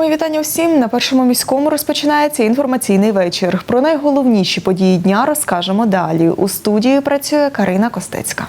Мої вітання всім на першому міському розпочинається інформаційний вечір. Про найголовніші події дня розкажемо далі. У студії працює Карина Костецька.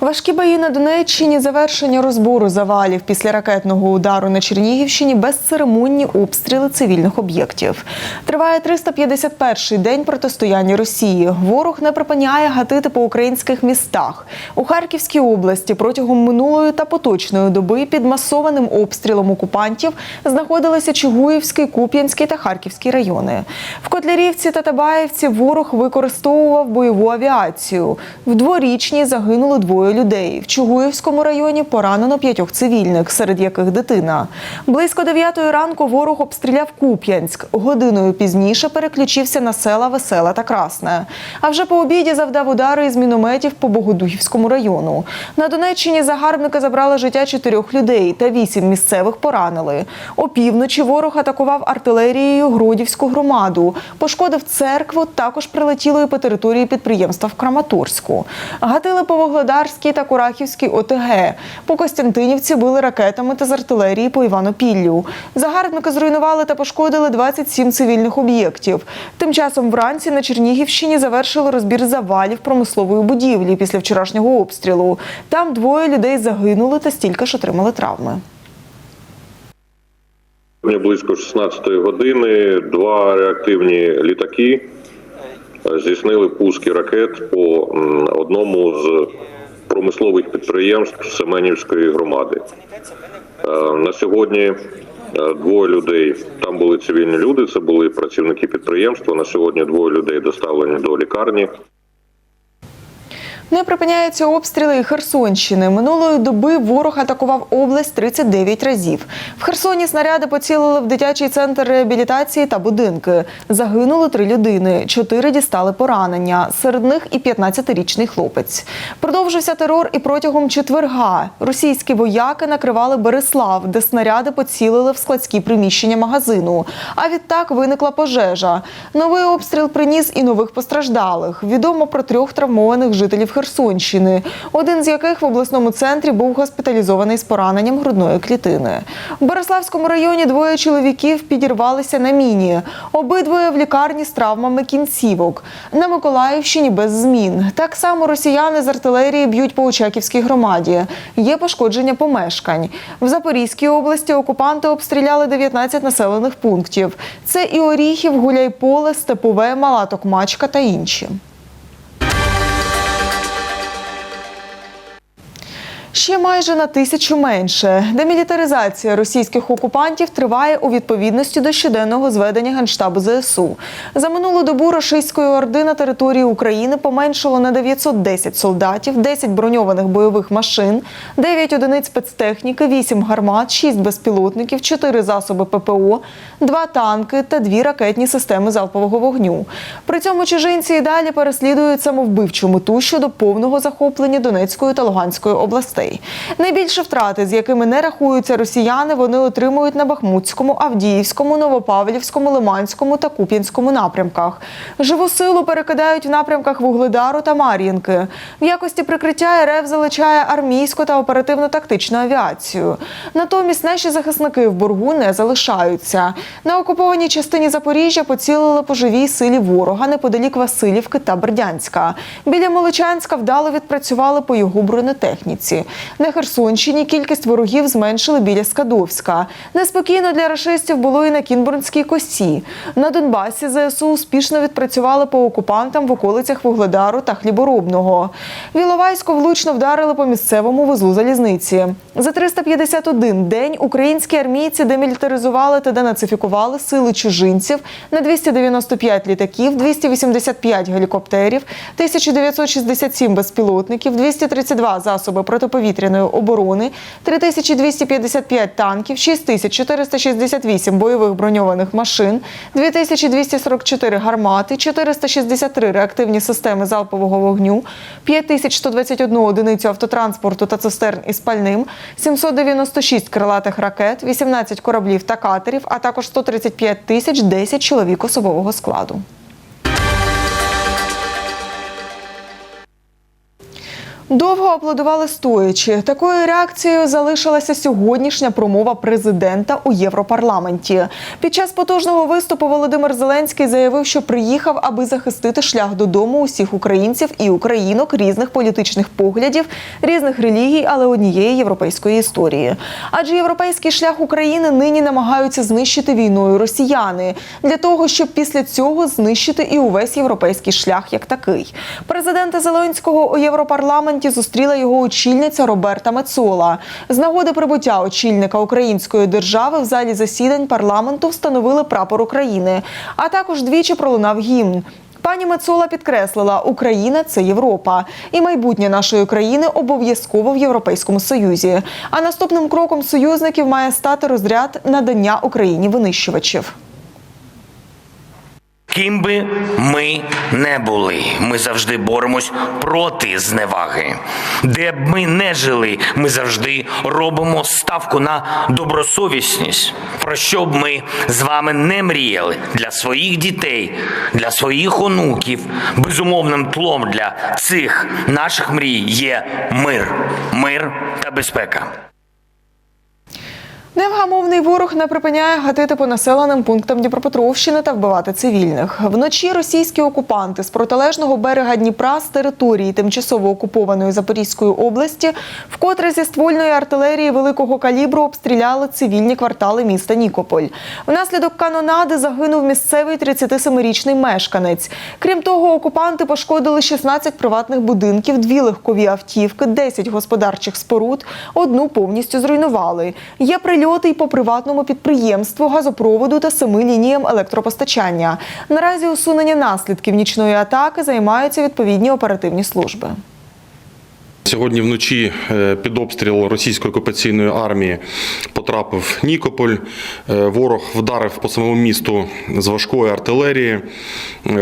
Важкі бої на Донеччині, завершення розбору завалів після ракетного удару на Чернігівщині, безцеремонні обстріли цивільних об'єктів. Триває 351-й день протистояння Росії. Ворог не припиняє гатити по українських містах. У Харківській області протягом минулої та поточної доби під масованим обстрілом окупантів знаходилися Чугуївський, Куп'янський та Харківський райони. В Котлярівці та Табаївці ворог використовував бойову авіацію. В дворічній загинули двоє людей. В Чугуївському районі поранено п'ятьох цивільних, серед яких дитина. Близько дев'ятої ранку ворог обстріляв Куп'янськ. Годиною пізніше переключився на села Весела та Красне. А вже по обіді завдав удари із мінометів по Богодухівському району. На Донеччині загарбники забрали життя чотирьох людей та вісім місцевих поранили. Опівночі ворог атакував артилерією Гродівську громаду. Пошкодив церкву, також прилетіло і по території підприємства в Краматорську. Гатили по Вогледарській та Курахівській ОТГ. По Костянтинівці били ракетами та з артилерії по Іванопіллю. Загарбники зруйнували та пошкодили 27 цивільних об'єктів. Тим часом вранці на Чернігівщині завершили розбір завалів промислової будівлі після вчорашнього обстрілу. Там двоє людей загинули та стільки ж отримали травми. Близько 16-ї години два реактивні літаки е, здійснили пуски ракет по одному з промислових підприємств Семенівської громади. Е, На сьогодні е, двоє людей там були цивільні люди, це були працівники підприємства. На сьогодні двоє людей доставлені до лікарні. Не припиняються обстріли і Херсонщини. Минулої доби ворог атакував область 39 разів. В Херсоні снаряди поцілили в дитячий центр реабілітації та будинки. Загинули три людини, чотири дістали поранення. Серед них і 15-річний хлопець. Продовжився терор і протягом четверга. Російські вояки накривали Береслав, де снаряди поцілили в складські приміщення магазину. А відтак виникла пожежа. Новий обстріл приніс і нових постраждалих. Відомо про трьох травмованих жителів Херсонщини, один з яких в обласному центрі був госпіталізований з пораненням грудної клітини. В Бориславському районі двоє чоловіків підірвалися на міні. Обидвоє в лікарні з травмами кінцівок. На Миколаївщині без змін. Так само росіяни з артилерії б'ють по Очаківській громаді. Є пошкодження помешкань. В Запорізькій області окупанти обстріляли 19 населених пунктів. Це і Оріхів, Гуляйполе, Степове, Мала Токмачка та інші. Ще майже на тисячу менше. Демілітаризація російських окупантів триває у відповідності до щоденного зведення Генштабу ЗСУ. За минулу добу рашистської орди на території України поменшало на 910 солдатів, 10 броньованих бойових машин, 9 одиниць спецтехніки, 8 гармат, 6 безпілотників, 4 засоби ППО, 2 танки та 2 ракетні системи залпового вогню. При цьому чужинці і далі переслідують самовбивчу мету щодо повного захоплення Донецької та Луганської областей. Найбільше втрати, з якими не рахуються росіяни, вони отримують на Бахмутському, Авдіївському, Новопавлівському, Лиманському та Куп'янському напрямках. Живу силу перекидають в напрямках Вугледару та Мар'їнки. В якості прикриття РФ залучає армійську та оперативно-тактичну авіацію. Натомість наші захисники в боргу не залишаються. На окупованій частині Запоріжжя поцілили по живій силі ворога неподалік Васильівки та Бердянська. Біля Молочанська вдало відпрацювали по його бронетехніці. На Херсонщині кількість ворогів зменшили біля Скадовська. Неспокійно для рашистів було і на Кінбурнській косі. На Донбасі ЗСУ успішно відпрацювали по окупантам в околицях Вугледару та Хліборобного. В Іловайську влучно вдарили по місцевому вузлу залізниці. За 351 день українські армійці демілітаризували та денацифікували сили чужинців на 295 літаків, 285 гелікоптерів, 1967 безпілотників, 232 засоби протиповітряної оборони, 3255 танків, 6468 бойових броньованих машин, 2244 гармати, 463 реактивні системи залпового вогню, 5121 одиницю автотранспорту та цистерн із пальним, 796 крилатих ракет, 18 кораблів та катерів, а також 135 тисяч 10 чоловік особового складу. Довго аплодували стоячи. Такою реакцією залишилася сьогоднішня промова президента у Європарламенті. Під час потужного виступу Володимир Зеленський заявив, що приїхав, аби захистити шлях додому усіх українців і українок різних політичних поглядів, різних релігій, але однієї європейської історії. Адже європейський шлях України нині намагаються знищити війною росіяни для того, щоб після цього знищити і увесь європейський шлях як такий. Президента Зеленського у Європарламенті зустріла його очільниця Роберта Мецола. З нагоди прибуття очільника української держави в залі засідань парламенту встановили прапор України, а також двічі пролунав гімн. Пані Мецола підкреслила, Україна це Європа, і майбутнє нашої країни обов'язково в Європейському Союзі. А наступним кроком союзників має стати розряд надання Україні винищувачів. Ким би ми не були, ми завжди боремось проти зневаги. Де б ми не жили, ми завжди робимо ставку на добросовісність. Про що б ми з вами не мріяли для своїх дітей, для своїх онуків. Безумовним тлом для цих наших мрій є мир, мир та безпека. Невгамовний ворог не припиняє гатити по населеним пунктам Дніпропетровщини та вбивати цивільних. Вночі російські окупанти з протилежного берега Дніпра з території тимчасово окупованої Запорізької області вкотре зі ствольної артилерії великого калібру обстріляли цивільні квартали міста Нікополь. Внаслідок канонади загинув місцевий 37-річний мешканець. Крім того, окупанти пошкодили 16 приватних будинків, дві легкові автівки, 10 господарчих споруд, одну повністю зруйнували. Є прильоти й по приватному підприємству, газопроводу та семи лініям електропостачання. Наразі усунення наслідків нічної атаки займаються відповідні оперативні служби. Сьогодні вночі е, під обстріл російської окупаційної армії потрапив Нікополь. Е, Ворог вдарив по самому місту з важкої артилерії. Е,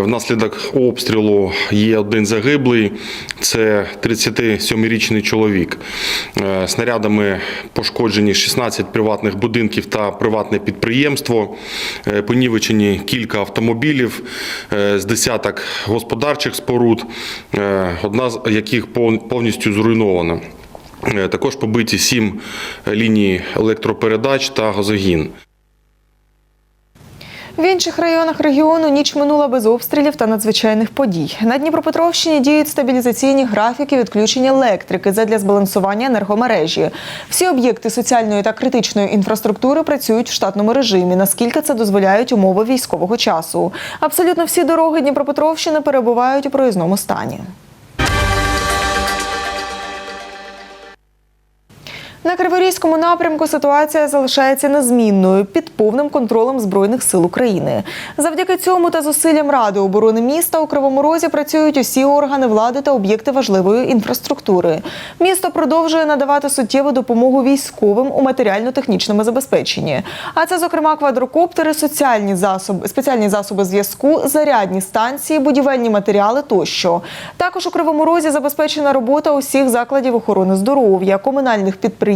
Внаслідок обстрілу є один загиблий. Це 37-річний чоловік. Снарядами пошкоджені 16 приватних будинків та приватне підприємство. Понівечені кілька автомобілів з десяток господарчих споруд, одна з яких пов- повністю зруйнована. Е, Також побиті сім ліній електропередач та газогін. В інших районах регіону ніч минула без обстрілів та надзвичайних подій. На Дніпропетровщині діють стабілізаційні графіки відключення електрики задля збалансування енергомережі. Всі об'єкти соціальної та критичної інфраструктури працюють в штатному режимі, наскільки це дозволяють умови військового часу. Абсолютно всі дороги Дніпропетровщини перебувають у проїзному стані. На Криворізькому напрямку ситуація залишається незмінною під повним контролем збройних сил України. Завдяки цьому та зусиллям Ради оборони міста у Кривому Розі працюють усі органи влади та об'єкти важливої інфраструктури. Місто продовжує надавати суттєву допомогу військовим у матеріально-технічному забезпеченні. А це, зокрема, квадрокоптери, соціальні засоби, спеціальні засоби зв'язку, зарядні станції, будівельні матеріали тощо. Також у Кривому Розі забезпечена робота усіх закладів охорони здоров'я, комунальних підприємств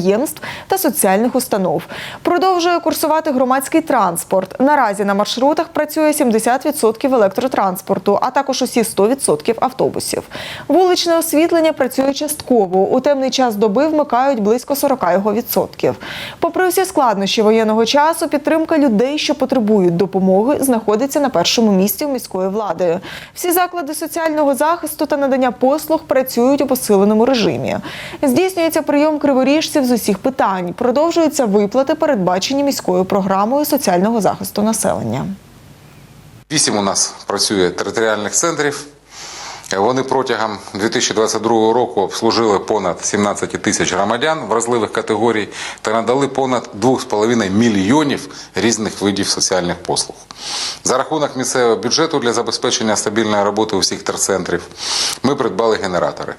та соціальних установ. Продовжує курсувати громадський транспорт. Наразі на маршрутах працює 70% електротранспорту, а також усі 100% автобусів. Вуличне освітлення працює частково. У темний час доби вмикають близько 40 його відсотків. Попри всі складнощі воєнного часу, підтримка людей, що потребують допомоги, знаходиться на першому місці у міської влади. Всі заклади соціального захисту та надання послуг працюють у посиленому режимі. Здійснюється прийом криворіжців з усіх питань. Продовжуються виплати, передбачені міською програмою соціального захисту населення. Вісім у нас працює територіальних центрів. Вони протягом 2022 року обслужили понад 17 тисяч громадян вразливих категорій та надали понад 2,5 мільйонів різних видів соціальних послуг. За рахунок місцевого бюджету для забезпечення стабільної роботи усіх терцентрів ми придбали генератори.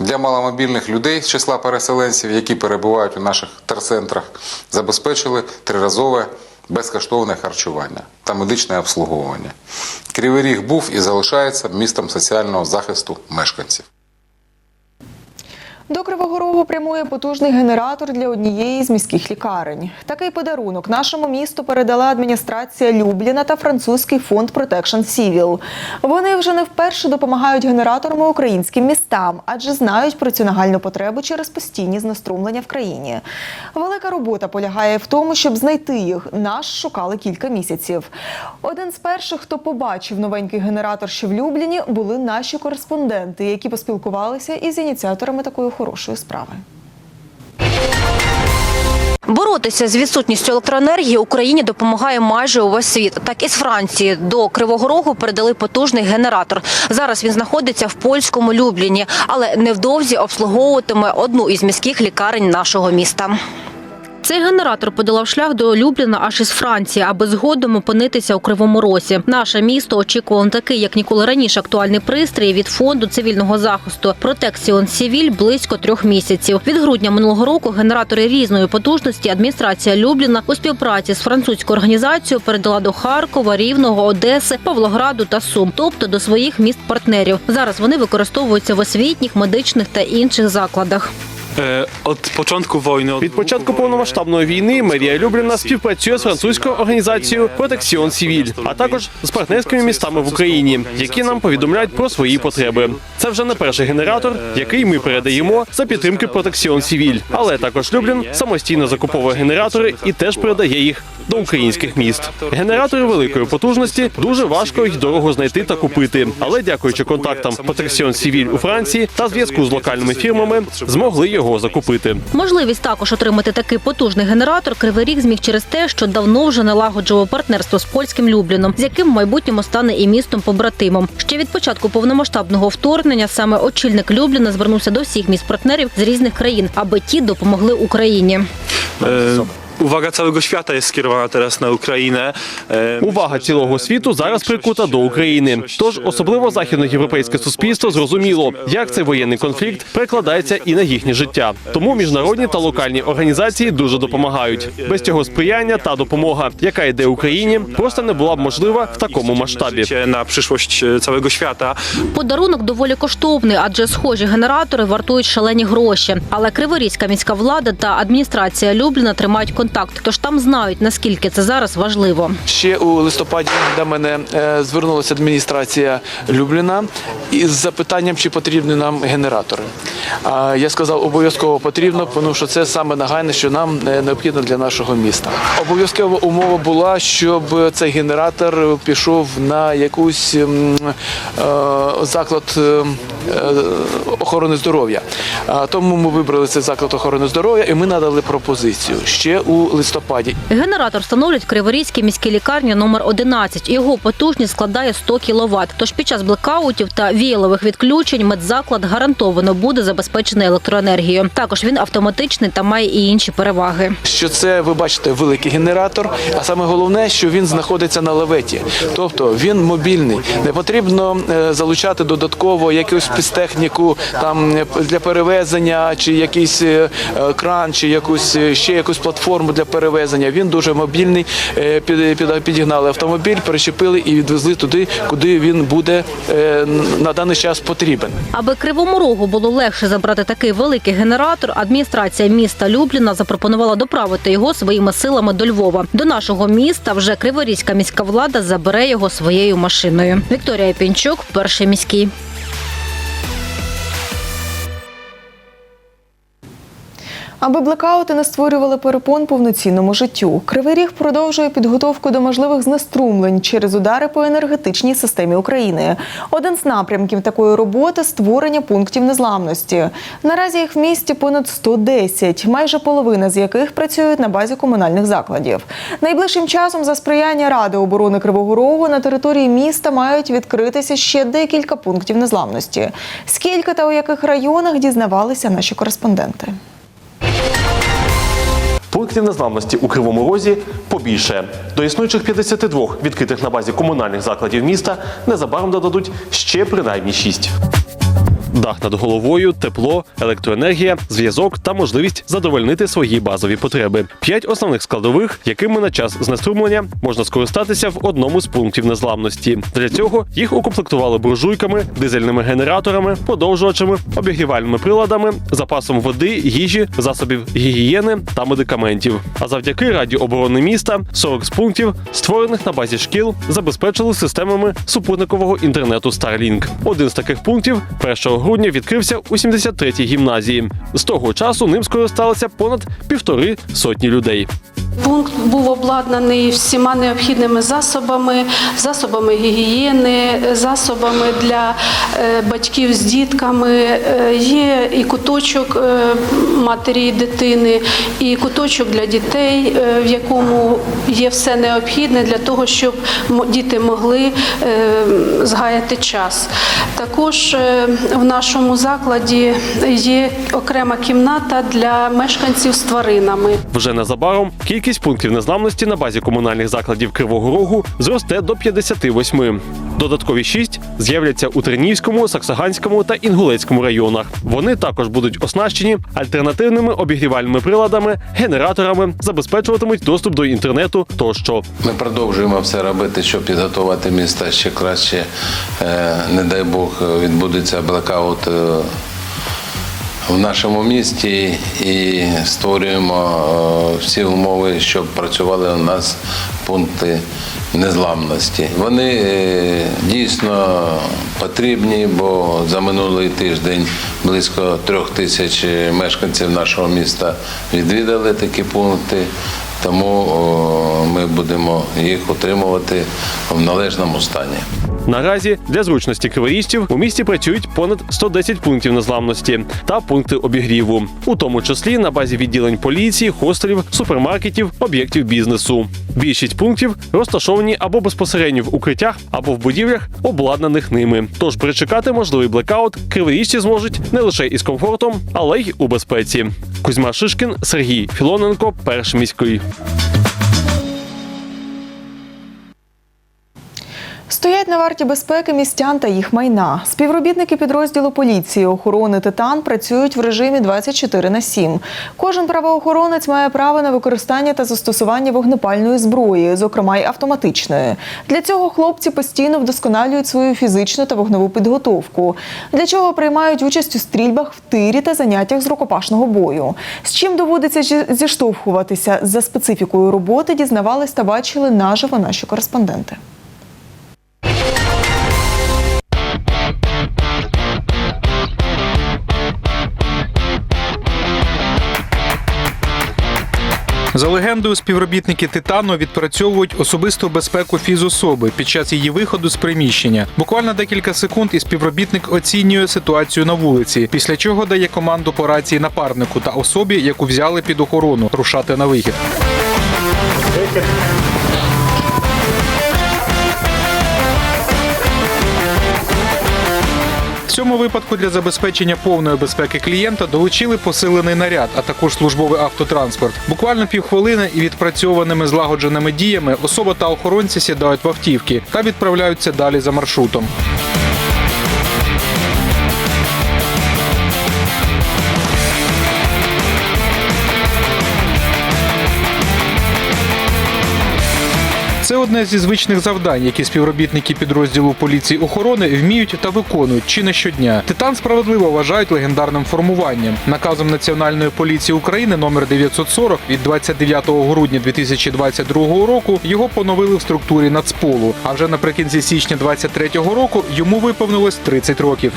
Для маломобільних людей з числа переселенців, які перебувають у наших терцентрах, забезпечили триразове безкоштовне харчування та медичне обслуговування. Кривий Ріг був і залишається містом соціального захисту мешканців. До Кривого Рогу прямує потужний генератор для однієї з міських лікарень. Такий подарунок нашому місту передала адміністрація Любліна та французький фонд Protection Civil. Вони вже не вперше допомагають генераторам українським містам, адже знають про цю нагальну потребу через постійні знеструмлення в країні. Велика робота полягає в тому, щоб знайти їх. Наш шукали кілька місяців. Один з перших, хто побачив новенький генератор ще в Любліні, були наші кореспонденти, які поспілкувалися із ініціаторами такої хорошої справи. Боротися з відсутністю електроенергії Україні допомагає майже увесь світ. Так із Франції до Кривого Рогу передали потужний генератор. Зараз він знаходиться в польському Любліні, але невдовзі обслуговуватиме одну із міських лікарень нашого міста. Цей генератор подолав шлях до Любліна аж із Франції, аби згодом опинитися у Кривому Росі. Наше місто очікувало такий, як ніколи раніше, актуальний пристрій від фонду цивільного захисту Протексіон Сівіль близько трьох місяців. Від грудня минулого року генератори різної потужності адміністрація Любліна у співпраці з французькою організацією передала до Харкова, Рівного, Одеси, Павлограду та Сум, тобто до своїх міст-партнерів. Зараз вони використовуються в освітніх, медичних та інших закладах. Е, От початку війни Від початку повномасштабної війни мерія Любліна співпрацює з французькою організацією Протексіон Сівіль, а також з партнерськими містами в Україні, які нам повідомляють про свої потреби. Це вже не перший генератор, який ми передаємо за підтримки Протексіон Сівіль. Але також Люблін самостійно закуповує генератори і теж передає їх до українських міст. Генератори великої потужності дуже важко їх дорого знайти та купити. Але дякуючи контактам Протексіон Сівіль у Франції та зв'язку з локальними фірмами, змогли його закупити. Можливість також отримати такий потужний генератор Кривий Ріг зміг через те, що давно вже налагоджував партнерство з польським Любліном, з яким в майбутньому стане і містом побратимом. Ще від початку повномасштабного вторгнення саме очільник Любліна звернувся до всіх міст партнерів з різних країн, аби ті допомогли Україні. e, uwaga całego świata jest skierowana teraz na Ukrainę. Увага цілого світу зараз прикута до України. Тож особливо західноєвропейське суспільство зрозуміло, як цей воєнний конфлікт перекладається і на їхнє життя. Тому міжнародні та локальні організації дуже допомагають. Без цього сприяння та допомога, яка йде Україні, просто не була б можлива в такому масштабі. na przyszłość całego świata. Подарунок доволі коштовний, адже схожі генератори вартують шалені гроші. Але Криворізька міська влада та адміністрація Любліна тримають контакт, тож там знають наскільки це зараз важливо. Ще у листопаді до мене е, звернулася адміністрація Любліна із запитанням, чи потрібні нам генератори. Я сказав, обов'язково потрібно, тому що це саме нагальне, що нам е, необхідно для нашого міста. Обов'язкова умова була, щоб цей генератор пішов на якусь е, заклад охорони здоров'я. Тому ми вибрали цей заклад охорони здоров'я і ми надали пропозицію ще у листопаді. Генератор встановлюють в Криворізькій міській лікарні номер 11. Його потужність складає 100 кВт. Тож під час блекаутів та віялових відключень медзаклад гарантовано буде забезпечений електроенергією. Також він автоматичний та має і інші переваги. що це ви бачите великий генератор, а саме головне, що він знаходиться на лаветі, тобто він мобільний. Не потрібно е, залучати додатково якусь спецтехніку там е, для перевезення, чи якийсь е, кран, чи якусь ще якусь платформу для перевезення. Він дуже мобільний. Е, під- під- Підігнали автомобіль, перечепили і відвезли туди, куди він буде е, на даний час потрібен. Аби кривому рогу було легше забрати такий великий генератор, адміністрація міста Любліна запропонувала доправити його своїми силами до Львова. До нашого міста вже Криворізька міська влада забере його своєю машиною. Вікторія Пінчук, перший міський. Аби блекаути не створювали перепон повноцінному життю, Кривий Ріг продовжує підготовку до можливих знеструмлень через удари по енергетичній системі України. Один з напрямків такої роботи створення пунктів незламності. Наразі їх в місті понад 110, майже половина з яких працюють на базі комунальних закладів. Найближчим часом за сприяння Ради оборони Кривого Рогу на території міста мають відкритися ще декілька пунктів незламності. Скільки та у яких районах дізнавалися наші кореспонденти. Пунктів незламності у Кривому Розі побільше. До існуючих 52 відкритих на базі комунальних закладів міста незабаром додадуть ще принаймні 6. Дах над головою, тепло, електроенергія, зв'язок та можливість задовольнити свої базові потреби. П'ять основних складових, якими на час знеструмлення можна скористатися в одному з пунктів незламності. Для цього їх укомплектували буржуйками, дизельними генераторами, подовжувачами, обігрівальними приладами, запасом води, їжі, засобів гігієни та медикаментів. А завдяки Раді оборони міста 40 з пунктів, створених на базі шкіл, забезпечили системами супутникового інтернету Starlink. Один з таких пунктів 1 грудня відкрився у 73-й гімназії. З того часу ним скористалися понад півтори сотні людей. Пункт був обладнаний всіма необхідними засобами, засобами гігієни, засобами для е, батьків з дітками. Е, Є і куточок е, матері і дитини, і куточок для дітей, в якому є все необхідне для того, щоб діти могли згаяти час. Також в нашому закладі є окрема кімната для мешканців з тваринами. Вже незабаром кількість пунктів незламності на базі комунальних закладів Кривого Рогу зросте до 58. Додаткові шість з'являться у Тернівському, Саксаганському та Інгулецькому районах. Вони також будуть оснащені альтернативними обігрівальними приладами, генераторами, забезпечуватимуть доступ до інтернету тощо. Ми продовжуємо все робити, щоб підготувати міста ще краще. Е, Не дай Бог відбудеться блекаут е, в нашому місті і створюємо е, всі умови, щоб працювали у нас пункти незламності. Вони е, дійсно потрібні, бо за минулий тиждень близько трьох тисяч мешканців нашого міста відвідали такі пункти. Тому ми будемо їх утримувати в належному стані. Наразі для зручності криворіжців у місті працюють понад 110 пунктів незламності та пункти обігріву, у тому числі на базі відділень поліції, хостелів, супермаркетів, об'єктів бізнесу. Більшість пунктів розташовані або безпосередньо в укриттях, або в будівлях, обладнаних ними. Тож перечекати можливий блекаут криворіжці зможуть не лише із комфортом, але й у безпеці. Кузьма Шишкін, Сергій Філоненко, перший міський. Стоять на варті безпеки містян та їх майна. Співробітники підрозділу поліції охорони Титан працюють в режимі 24 на 7. Кожен правоохоронець має право на використання та застосування вогнепальної зброї, зокрема й автоматичної. Для цього хлопці постійно вдосконалюють свою фізичну та вогневу підготовку, для чого приймають участь у стрільбах в тирі та заняттях з рукопашного бою. З чим доводиться зі- зіштовхуватися за специфікою роботи, дізнавались та бачили наживо наші кореспонденти. За легендою, співробітники Титану відпрацьовують особисту безпеку фізособи під час її виходу з приміщення. Буквально декілька секунд і співробітник оцінює ситуацію на вулиці, після чого дає команду по рації напарнику та особі, яку взяли під охорону, рушати на вихід. Цьому випадку для забезпечення повної безпеки клієнта долучили посилений наряд, а також службовий автотранспорт. Буквально півхвилини і відпрацьованими злагодженими діями особа та охоронці сідають в автівки та відправляються далі за маршрутом. Це одне зі звичних завдань, які співробітники підрозділу поліції охорони вміють та виконують чи не щодня. Титан справедливо вважають легендарним формуванням. Наказом Національної поліції України номер 940 від 29 грудня 2022 року його поновили в структурі Нацполу. А вже наприкінці січня 2023 року йому виповнилось 30 років.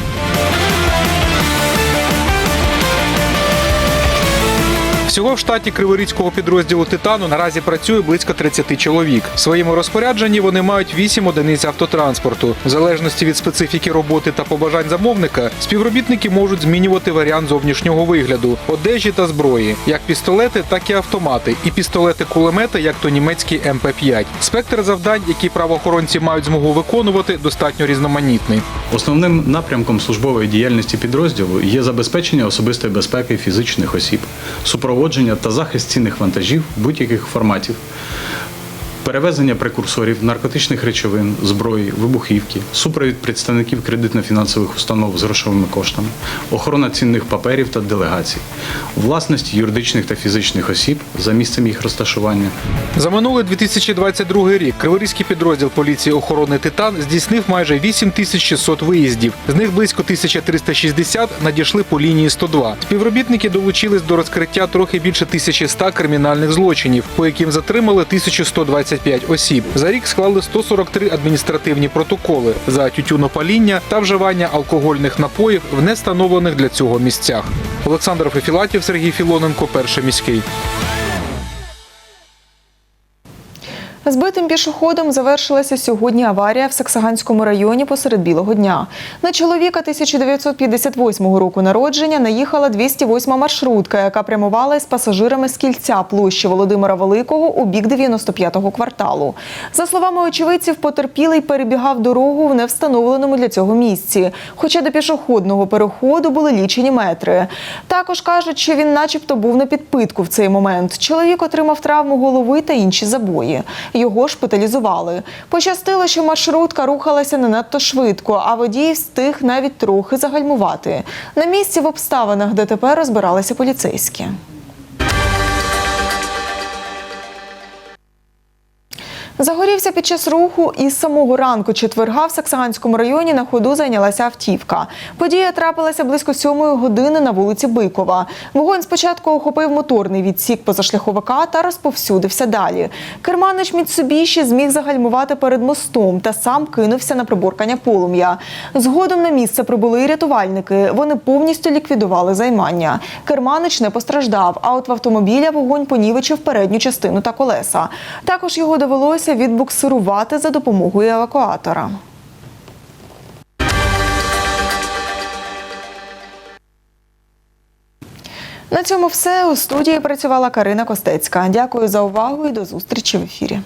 Всього в штаті Криворізького підрозділу Титану наразі працює близько 30 чоловік. В своєму розпорядженні вони мають 8 одиниць автотранспорту. В залежності від специфіки роботи та побажань замовника, співробітники можуть змінювати варіант зовнішнього вигляду, одежі та зброї, як пістолети, так і автомати, і пістолети-кулемети, як то німецький МП5. Спектр завдань, які правоохоронці мають змогу виконувати, достатньо різноманітний. Основним напрямком службової діяльності підрозділу є забезпечення особистої безпеки фізичних осіб, супроводження та захист цінних вантажів будь-яких форматів, перевезення прекурсорів, наркотичних речовин, зброї, вибухівки, супровід представників кредитно-фінансових установ з грошовими коштами, охорона цінних паперів та делегацій, власність юридичних та фізичних осіб за місцем їх розташування, За минулий 2022 рік Криворізький підрозділ поліції охорони Титан здійснив майже 8600 виїздів. З них близько 1360 надійшли по лінії 102. Співробітники долучились до розкриття трохи більше 1100 кримінальних злочинів, по яким затримали 1125 осіб. За рік склали 143 адміністративні протоколи за тютюнопаління та вживання алкогольних напоїв в нестановлених для цього місцях. Олександр Фефілатів, Сергій Філоненко, перший міський. Збитим пішоходом завершилася сьогодні аварія в Саксаганському районі посеред білого дня. На чоловіка 1958 року народження наїхала 208 маршрутка, яка прямувала із пасажирами з кільця площі Володимира Великого у бік 95-го кварталу. За словами очевидців, потерпілий перебігав дорогу в невстановленому для цього місці, хоча до пішохідного переходу були лічені метри. Також кажуть, що він, начебто, був на підпитку в цей момент. Чоловік отримав травму голови та інші забої. Його шпиталізували. Пощастило, що маршрутка рухалася не надто швидко, а водій встиг навіть трохи загальмувати. На місці в обставинах ДТП розбиралися поліцейські. Загорівся під час руху і з самого ранку четверга в Саксаганському районі на ходу зайнялася автівка. Подія трапилася близько сьомої години на вулиці Бикова. Вогонь спочатку охопив моторний відсік позашляховика та розповсюдився далі. Керманич Міцубіші зміг загальмувати перед мостом та сам кинувся на приборкання полум'я. Згодом на місце прибули і рятувальники. Вони повністю ліквідували займання. Керманич не постраждав, а от в автомобіля вогонь понівечив передню частину та колеса. Також його довелося відбуксирувати за допомогою евакуатора. На цьому все у студії працювала Карина Костецька. Дякую за увагу і до зустрічі в ефірі.